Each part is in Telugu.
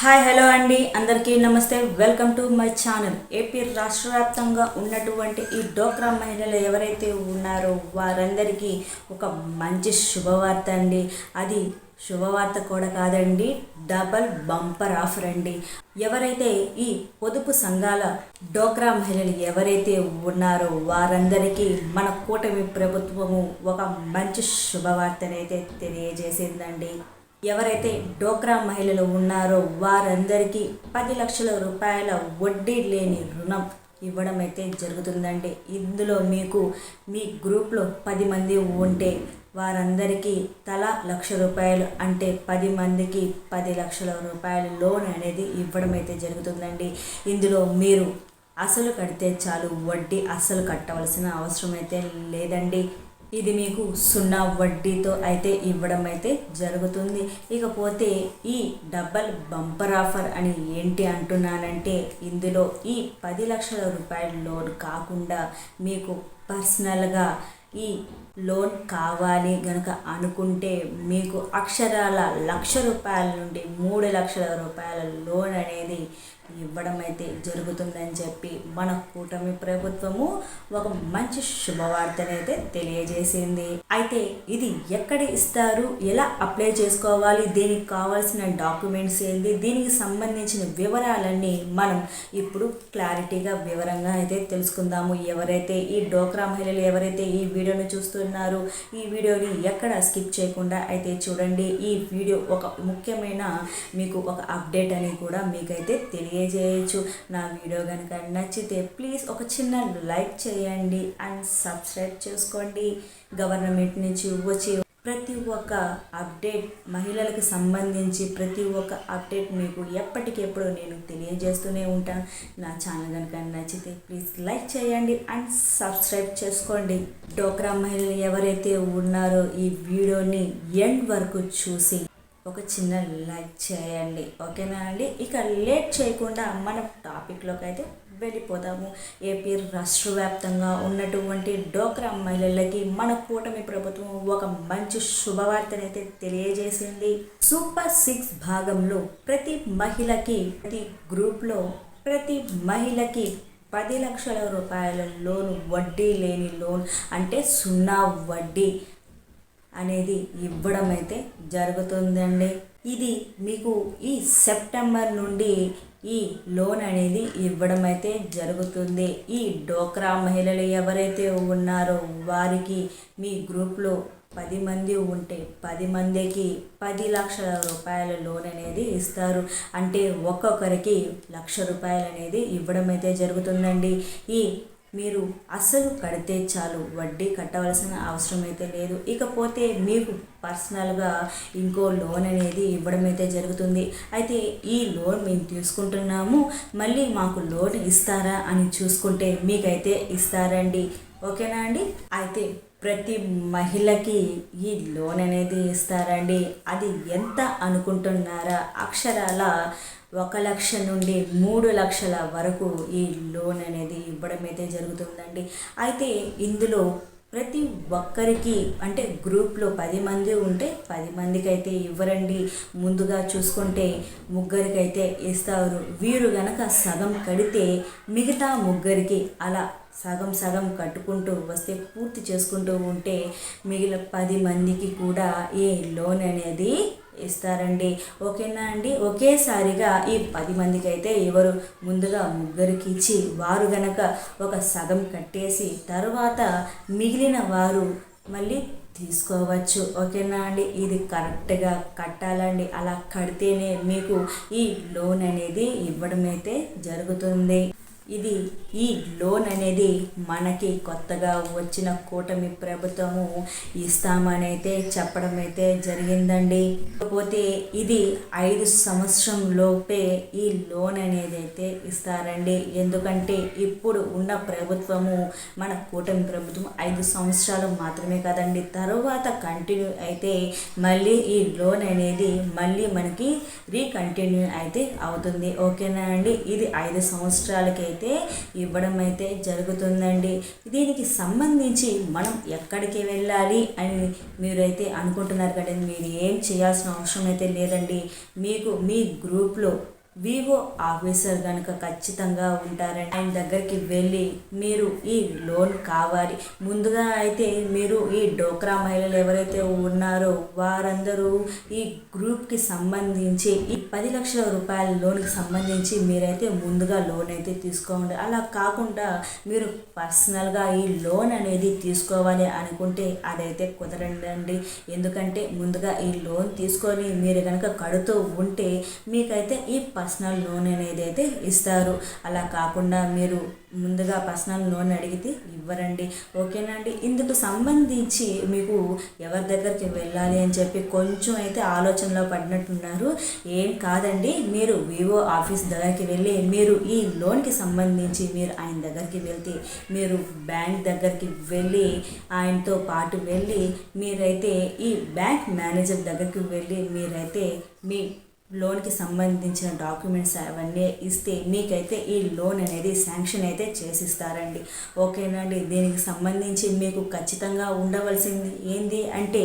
హాయ్ హలో అండి. అందరికీ నమస్తే. Welcome to my channel. AP రాష్ట్ర వ్యాప్తంగా ఉన్నటువంటి ఈ డోక్రా మహిళలు ఎవరైతే ఉన్నారో వారందరికీ ఒక మంచి శుభవార్త అండి. అది శుభవార్త కూడా కాదండి డబల్ బంపర్ ఆఫర్ అండి. ఎవరైతే ఈ పొదుపు సంఘాల డోక్రా మహిళలు ఎవరైతే ఉన్నారో వారందరికీ మన కూటమి ప్రభుత్వము ఒక మంచి శుభవార్తనైతే తెలియజేసిందండి. ఎవరైతే డోక్రా మహిళలు ఉన్నారో వారందరికీ పది లక్షల రూపాయల వడ్డీ లేని రుణం ఇవ్వడం అయితే జరుగుతుందండి. ఇందులో మీకు మీ గ్రూప్లో పది మంది ఉంటే వారందరికీ తలా లక్ష రూపాయలు అంటే పది మందికి పది లక్షల రూపాయల లోన్ అనేది ఇవ్వడం అయితే జరుగుతుందండి. ఇందులో మీరు అసలు కడితే చాలు వడ్డీ అసలు కట్టవలసిన అవసరం అయితే లేదండి. ఇది మీకు సున్నా వడ్డీతో అయితే ఇవ్వడం అయితే జరుగుతుంది. ఇకపోతే ఈ డబల్ బంపర్ ఆఫర్ అని ఏంటి అంటున్నానంటే ఇందులో ఈ పది లక్షల రూపాయల లోన్ కాకుండా మీకు పర్సనల్గా ఈ లోన్ కావాలి గనక అనుకుంటే మీకు అక్షరాల లక్ష రూపాయల నుండి మూడు లక్షల రూపాయల లోన్ అనేది ఇవ్వడం అయితే జరుగుతుందని చెప్పి మన కూటమి ప్రభుత్వము ఒక మంచి శుభవార్తనైతే తెలియజేసింది. అయితే ఇది ఎక్కడ ఇస్తారు? ఎలా అప్లై చేసుకోవాలి? దీనికి కావాల్సిన డాక్యుమెంట్స్ ఏంటి దీనికి సంబంధించిన వివరాలన్నీ మనం ఇప్పుడు క్లారిటీగా వివరంగా అయితే తెలుసుకుందాము. ఎవరైతే ఈ డోక్రా మహిళలు ఎవరైతే ఈ వీడియోను చూస్తున్నారో ఈ వీడియోని ఎక్కడ స్కిప్ చేయకుండా అయితే చూడండి. ఈ వీడియో ఒక ముఖ్యమైన మీకు ఒక అప్డేట్ అని కూడా మీకైతే తెలియ తెలియజేయచ్చు. నా వీడియో కనుక నచ్చితే ప్లీజ్ ఒక చిన్న లైక్ చేయండి అండ్ సబ్స్క్రైబ్ చేసుకోండి. గవర్నమెంట్ నుంచి వచ్చే ప్రతి ఒక్క అప్డేట్ మహిళలకు సంబంధించి ప్రతి ఒక్క అప్డేట్ మీకు ఎప్పటికెప్పుడు నేను తెలియజేస్తూనే ఉంటాను. నా ఛానల్ కనుక నచ్చితే ప్లీజ్ లైక్ చేయండి అండ్ సబ్స్క్రైబ్ చేసుకోండి. డోక్రా మహిళలు ఎవరైతే ఉన్నారో ఈ వీడియోని ఎండ్ వరకు చూసి ఒక చిన్న లైక్ చేయండి. ఓకేనా అండి? ఇక లేట్ చేయకుండా మన టాపిక్లోకి అయితే వెళ్ళిపోతాము ఏపీ రాష్ట్ర వ్యాప్తంగా ఉన్నటువంటి డోక్రా మహిళలకి మన కూటమి ప్రభుత్వం ఒక మంచి శుభవార్తనైతే తెలియజేసింది. సూపర్ సిక్స్ భాగంలో ప్రతి మహిళకి ప్రతి గ్రూప్లో ప్రతి మహిళకి పది లక్షల రూపాయల లోన్ వడ్డీ లేని లోన్ అంటే సున్నా వడ్డీ. అనేది ఇవ్వడం అయితే జరుగుతుందండి. ఇది మీకు ఈ సెప్టెంబర్ నుండి ఈ లోన్ అనేది ఇవ్వడం అయితే జరుగుతుంది. ఈ డోక్రా మహిళలు ఎవరైతే ఉన్నారో వారికి మీ గ్రూప్లో పది మంది ఉంటే పది మందికి పది లక్షల రూపాయల లోన్ అనేది ఇస్తారు. అంటే ఒక్కొక్కరికి లక్ష రూపాయలు అనేది ఇవ్వడం అయితే జరుగుతుందండి. ఈ మీరు అసలు కడితే చాలు వడ్డీ కట్టవలసిన అవసరం అయితే లేదు. ఇకపోతే మీకు పర్సనల్గా ఇంకో లోన్ అనేది ఇవ్వడం అయితే జరుగుతుంది. అయితే ఈ లోన్ మేము తీసుకుంటున్నాము. మళ్ళీ మాకు లోన్ ఇస్తారా అని చూసుకుంటే మీకైతే ఇస్తారండి. ఓకేనా అండి? అయితే ప్రతి మహిళకి ఈ లోన్ అనేది ఇస్తారండి. అది ఎంత అనుకుంటున్నారా? అక్షరాల ఒక లక్ష నుండి మూడు లక్షల వరకు ఈ లోన్ అనేది ఇవ్వడం అయితే జరుగుతుందండి. అయితే ఇందులో ప్రతి ఒక్కరికి అంటే గ్రూప్లో పది మంది ఉంటే పది మందికి అయితే ఇవ్వరండి. ముందుగా చూసుకుంటే ముగ్గురికైతే ఇస్తారు. వీరు గనక సగం కడితే మిగతా ముగ్గురికి అలా సగం సగం కట్టుకుంటూ వస్తే పూర్తి చేసుకుంటూ ఉంటే మిగిలిన పది మందికి కూడా ఈ లోన్ అనేది ఇస్తారండి. ఓకేనా అండి? ఒకేసారిగా ఈ పది మందికి అయితే ఎవరు ముందుగా ముగ్గురికి ఇచ్చి వారు గనక ఒక సగం కట్టేసి తర్వాత మిగిలిన వారు మళ్ళీ తీసుకోవచ్చు. ఓకేనా అండి? ఇది కరెక్ట్గా కట్టాలండి. అలా కడితేనే మీకు ఈ లోన్ అనేది ఇవ్వడం అయితే జరుగుతుంది. ఇది ఈ లోన్ అనేది మనకి కొత్తగా వచ్చిన కూటమి ప్రభుత్వము ఇస్తామనైతే చెప్పడం అయితే జరిగిందండి. కాకపోతే ఇది ఐదు సంవత్సరం లోపే ఈ లోన్ అనేది అయితే ఇస్తారండి. ఎందుకంటే ఇప్పుడు ఉన్న ప్రభుత్వము మన కూటమి ప్రభుత్వం ఐదు సంవత్సరాలు మాత్రమే కదండి. తర్వాత కంటిన్యూ అయితే మళ్ళీ ఈ లోన్ అనేది మళ్ళీ మనకి రీకంటిన్యూ అయితే అవుతుంది. ఓకేనా అండి? ఇది ఐదు సంవత్సరాలకి అయితే ఇవ్వడం అయితే జరుగుతుందండి. దీనికి సంబంధించి మనం ఎక్కడికి వెళ్ళాలి అని మీరైతే అనుకుంటున్నారు కదండి. మీరు ఏం చేయాల్సిన అవసరం అయితే లేదండి. మీకు మీ గ్రూప్లో వివో ఆఫీసర్ కనుక ఖచ్చితంగా ఉంటారండి ఆయన దగ్గరికి వెళ్ళి మీరు ఈ లోన్ కావాలి. ముందుగా అయితే మీరు ఈ డోక్రా మహిళలు ఎవరైతే ఉన్నారో వారందరూ ఈ గ్రూప్కి సంబంధించి ఈ పది లక్షల రూపాయల లోన్కి సంబంధించి మీరైతే ముందుగా లోన్ అయితే తీసుకోండి. అలా కాకుండా మీరు పర్సనల్గా ఈ లోన్ అనేది తీసుకోవాలి అనుకుంటే అదైతే కుదరండి ఎందుకంటే ముందుగా ఈ లోన్ తీసుకొని మీరు కనుక కడుతూ ఉంటే మీకైతే ఈ పర్సనల్ లోన్ అనేది అయితే ఇస్తారు. అలా కాకుండా మీరు ముందుగా పర్సనల్ లోన్ అడిగితే ఇవ్వరండి. ఓకేనా అండి? ఇందుకు సంబంధించి మీకు ఎవరి దగ్గరికి వెళ్ళాలి అని చెప్పి కొంచెం అయితే ఆలోచనలో పడినట్టున్నారు. ఏం కాదండి మీరు వివో ఆఫీస్ దగ్గరికి వెళ్ళి మీరు ఈ లోన్కి సంబంధించి మీరు ఆయన దగ్గరికి వెళ్తే మీరు బ్యాంక్ దగ్గరికి వెళ్ళి ఆయనతో పాటు వెళ్ళి మీరైతే ఈ బ్యాంక్ మేనేజర్ దగ్గరికి వెళ్ళి మీరైతే మీ లోన్కి సంబంధించిన డాక్యుమెంట్స్ అవన్నీ ఇస్తే మీకైతే ఈ లోన్ అనేది శాంక్షన్ అయితే చేసిస్తారండి. ఓకేనండి దీనికి సంబంధించి మీకు ఖచ్చితంగా ఉండవలసింది ఏంది అంటే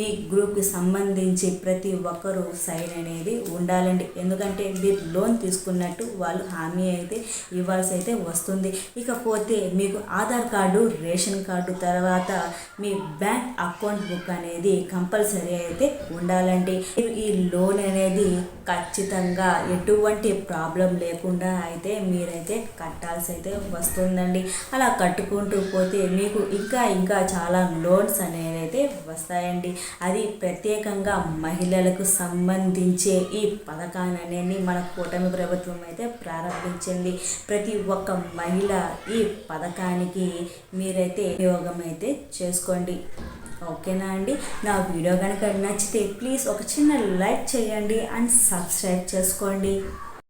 మీ గ్రూప్కి సంబంధించి ప్రతి ఒక్కరూ సైన్ అనేది ఉండాలండి. ఎందుకంటే మీరు లోన్ తీసుకున్నట్టు వాళ్ళు హామీ అయితే ఇవ్వాల్సి అయితే వస్తుంది. ఇకపోతే మీకు ఆధార్ కార్డు రేషన్ కార్డు తర్వాత మీ బ్యాంక్ అకౌంట్ బుక్ అనేది కంపల్సరీ అయితే ఉండాలండి. మీరు ఈ లోన్ అనేది ఖచ్చితంగా ఎటువంటి ప్రాబ్లం లేకుండా అయితే మీరైతే కట్టాల్సి అయితే వస్తుందండి. అలా కట్టుకుంటూ పోతే మీకు ఇంకా ఇంకా చాలా లోన్స్ అనేవి అయితే వస్తాయండి. అది ప్రత్యేకంగా మహిళలకు సంబంధించే ఈ పథకాన్ని అనేది మన కూటమి ప్రభుత్వం అయితే ప్రారంభించింది. ప్రతి ఒక్క మహిళ ఈ పథకానికి మీరైతే ఉపయోగం అయితే చేసుకోండి. ఓకేనా అండి? నా వీడియో కనుక నచ్చితే ప్లీజ్ ఒక చిన్న లైక్ చేయండి అండ్ సబ్స్క్రైబ్ చేసుకోండి.